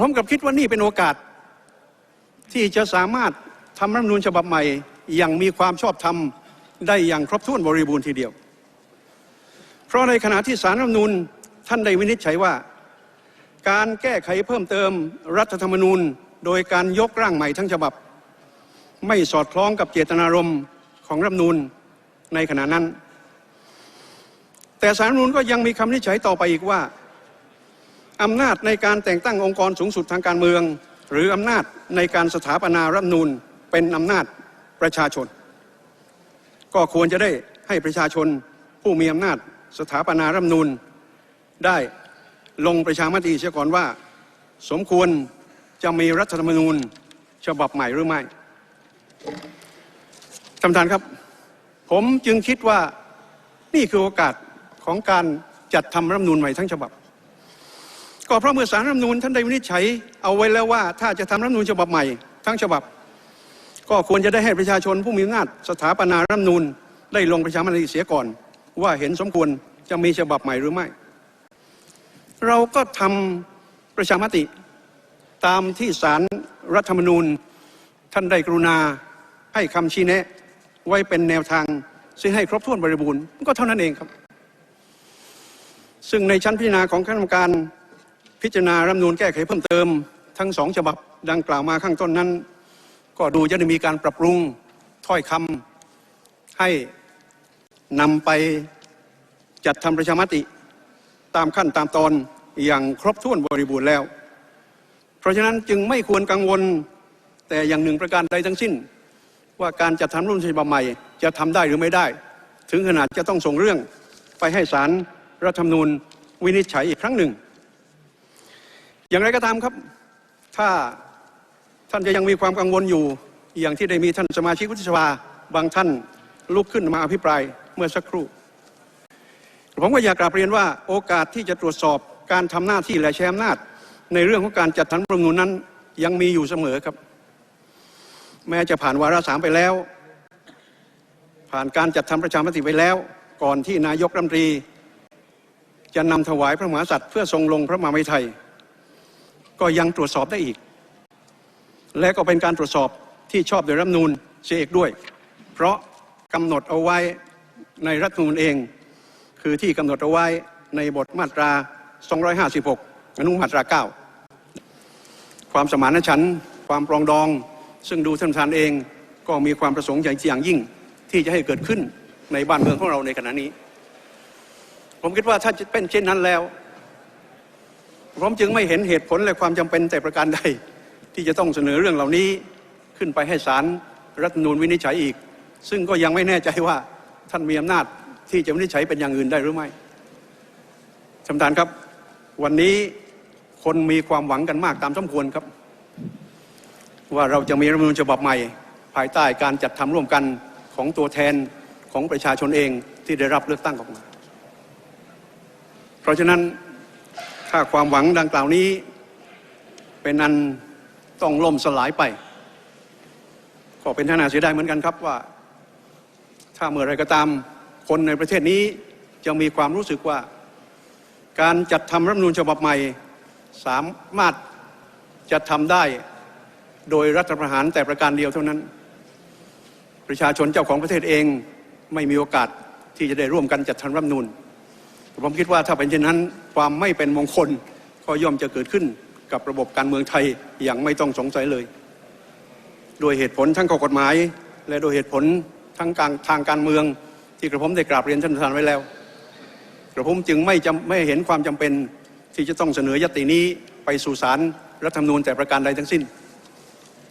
ผมกับคิดว่านี่เป็นโอกาส ที่จะสามารถทำรัฐธรรมนูญฉบับใหม่ อย่างมีความชอบธรรมได้อย่างครบถ้วนบริบูรณ์ทีเดียว เพราะในขณะที่สารรัฐธรรมนูญท่านได้วินิจฉัยว่า การแก้ไขเพิ่มเติมรัฐธรรมนูญ โดยการยกร่างใหม่ทั้งฉบับ ไม่สอดคล้องกับเจตนารมณ์ของรัฐธรรมนูญในขณะนั้น แต่สารรัฐธรรมนูญก็ยังมีคำวินิจฉัยต่อไปอีกว่า อำนาจในการแต่งตั้งองค์กรสูงสุดทางการเมือง หรืออำนาจในการสถาปนารัฐนูญเป็นอำนาจประชาชน ก็ควรจะได้ให้ประชาชนผู้มีอำนาจสถาปนารัฐนูญได้ลงประชามติเสียก่อนว่า สมควรจะมีรัฐธรรมนูญฉบับใหม่หรือไม่ท่านประธานครับ ผมจึงคิดว่านี่คือโอกาสของการจัดทำรัฐมนูญใหม่ทั้งฉบับ ก็เพราะเมื่อสารรัฐนูญท่านได้วินิจฉัยเอาไว้แล้วว่าถ้าจะทำรัฐนูญฉบับใหม่ทั้งฉบับ ก็ควรจะได้ให้ประชาชนผู้มีอำนาจสถาปนารัฐนูญได้ลงประชามติเสียก่อน ว่าเห็นสมควรจะมีฉบับใหม่หรือไม่ เราก็ทำประชามติตามที่สารรัฐธรรมนูญ ท่านได้กรุณาให้คำชี้แนะ ไว้เป็นแนวทางซึ่งให้ครบถ้วนบริบูรณ์ก็เท่านั้นเองครับ ซึ่งในชั้นพิจารณาของคณะกรรมการ พิจารณารัฐมนูญแก้ไขเพิ่มเติม ทั้งสองฉบับดังกล่าวมาข้างต้นนั้น ก็ดูจะได้มีการปรับปรุงถ้อยคำให้นำไปจัดทำประชามติตามขั้นตามตอนอย่างครบถ้วนบริบูรณ์แล้ว เพราะฉะนั้นจึงไม่ควรกังวลแต่อย่างหนึ่งประการใดทั้งสิ้น ว่าการจัดทำรุ่นฉบับใหม่ จะทำได้หรือไม่ได้ ถึงขนาดจะต้องส่งเรื่องไปให้ศาลรรัฐธรรมนูญวินิจฉัยอีกครั้งหนึ่ง อย่างไรก็ตามครับ ถ้าท่านจะยังมีความกังวลอยู่ อย่างที่ได้มีท่านสมาชิกวุฒิสภาบางท่านลุกขึ้นมาอภิปรายเมื่อสักครู่ ผมก็อยากกราบเรียนว่าโอกาสที่จะตรวจสอบการทำหน้าที่และใช้อำนาจ ในเรื่องของการจัดทำรัฐธรรมนูญนั้นยังมีอยู่เสมอครับ แม้จะผ่านวาระสามไปแล้ว ผ่านการจัดทำประชามติไปแล้ว ก่อนที่นายกรัฐมนตรี จะนำถวายพระมหากษัตริย์เพื่อทรงลงพระมหาวิทัย ก็ยังตรวจสอบได้อีก และก็เป็นการตรวจสอบที่ชอบโดยรัฐนูญเสียเอกด้วย เพราะกำหนดเอาไว้ในรัฐนูญเอง คือที่กำหนดเอาไว้ในบทมาตรา 256 อนุมาตรา 9 ความสมานฉันท์ความปรองดอง ซึ่งดูท่านประธานเองก็มีความประสงค์อย่างยิ่งที่จะให้เกิดขึ้นในบ้านเมืองของเราในขณะนี้ ผมคิดว่าถ้าเป็นเช่นนั้นแล้ว ผมจึงไม่เห็นเหตุผลและความจำเป็นแต่ประการใด ที่จะต้องเสนอเรื่องเหล่านี้ขึ้นไปให้ศาลรรัฐนูญวินิจฉัยอีก ซึ่งก็ยังไม่แน่ใจว่าท่านมีอำนาจที่จะวินิจฉัยเป็นอย่างอื่นได้หรือไม่ท่านประธานครับ วันนี้คนมีความหวังกันมากตามสมควรครับ ว่าเราจะมีรัฐมนูญฉบับใหม่ ภายใต้การจัดทำร่วมกันของตัวแทนของประชาชนเองที่ได้รับเลือกตั้งออกมา เพราะฉะนั้น ถ้าความหวังดังกล่าวนี้ เป็นอันต้องล่มสลายไปก็เป็นท่านาเสียดายเหมือนกันครับว่า ถ้าเมื่อไรก็ตามคนในประเทศนี้จะมีความรู้สึกว่า การจัดทำรัฐมนูญฉบับใหม่ สามารถจะทำได้โดยรัฐประหารแต่ประการเดียวเท่านั้น ประชาชนเจ้าของประเทศเองไม่มีโอกาสที่จะได้ร่วมกันจัดทำรัฐมนูญ ผมคิดว่าถ้าเป็นเช่นนั้นความไม่เป็นมงคลก็ย่อมจะเกิดขึ้นกับระบบการเมืองไทยอย่างไม่ต้องสงสัยเลย โดยเหตุผลทั้งข้อกฎหมาย และโดยเหตุผลทั้งการทางการเมืองที่กระผมได้กราบเรียนท่านประธานไว้แล้ว กระผมจึงไม่จำไม่เห็นความจำเป็นที่จะต้องเสนอยตินี้ไปสู่ศาลรรัฐธรรมนูญแต่ประการใดทั้งสิ้น